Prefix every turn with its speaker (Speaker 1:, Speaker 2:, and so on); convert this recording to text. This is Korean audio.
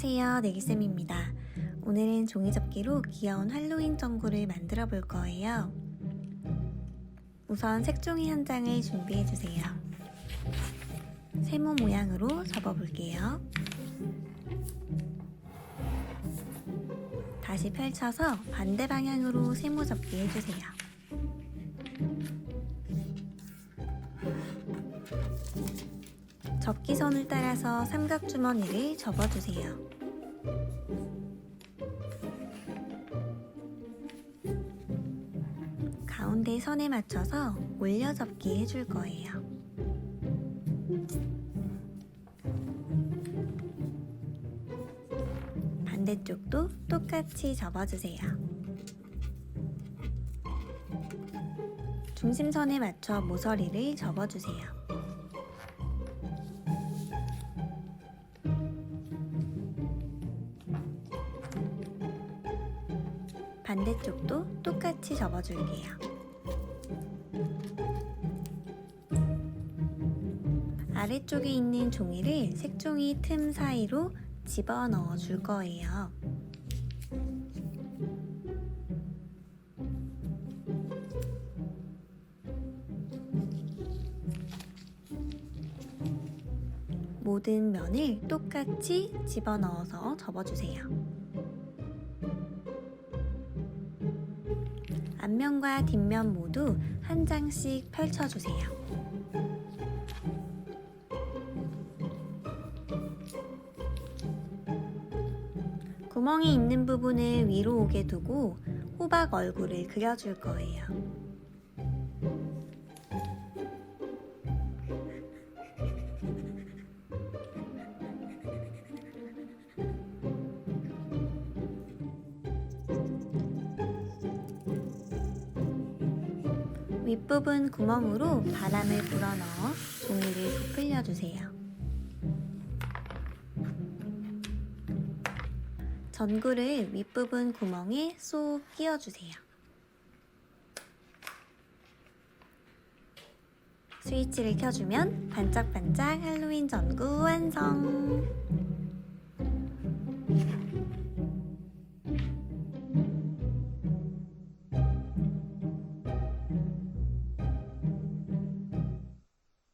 Speaker 1: 안녕하세요. 내기쌤입니다. 오늘은 종이접기로 귀여운 할로윈 전구를 만들어 볼 거예요. 우선 색종이 한 장을 준비해 주세요. 세모 모양으로 접어 볼게요. 다시 펼쳐서 반대 방향으로 세모 접기 해주세요 접기선을 따라서 삼각주머니를 접어주세요. 가운데 선에 맞춰서 올려접기 해줄 거예요. 반대쪽도 똑같이 접어주세요. 중심선에 맞춰 모서리를 접어주세요. 반대쪽도 똑같이 접어줄게요. 아래쪽에 있는 종이를 색종이 틈 사이로 집어넣어 줄 거예요. 모든 면을 똑같이 집어넣어서 접어주세요. 앞면과 뒷면 모두 한 장씩 펼쳐주세요. 구멍이 있는 부분을 위로 오게 두고 호박 얼굴을 그려줄 거예요. 윗부분 구멍으로 바람을 불어넣어 종이를 부풀려 주세요. 전구를 윗부분 구멍에 쏙 끼워주세요. 스위치를 켜주면 반짝반짝 할로윈 전구 완성!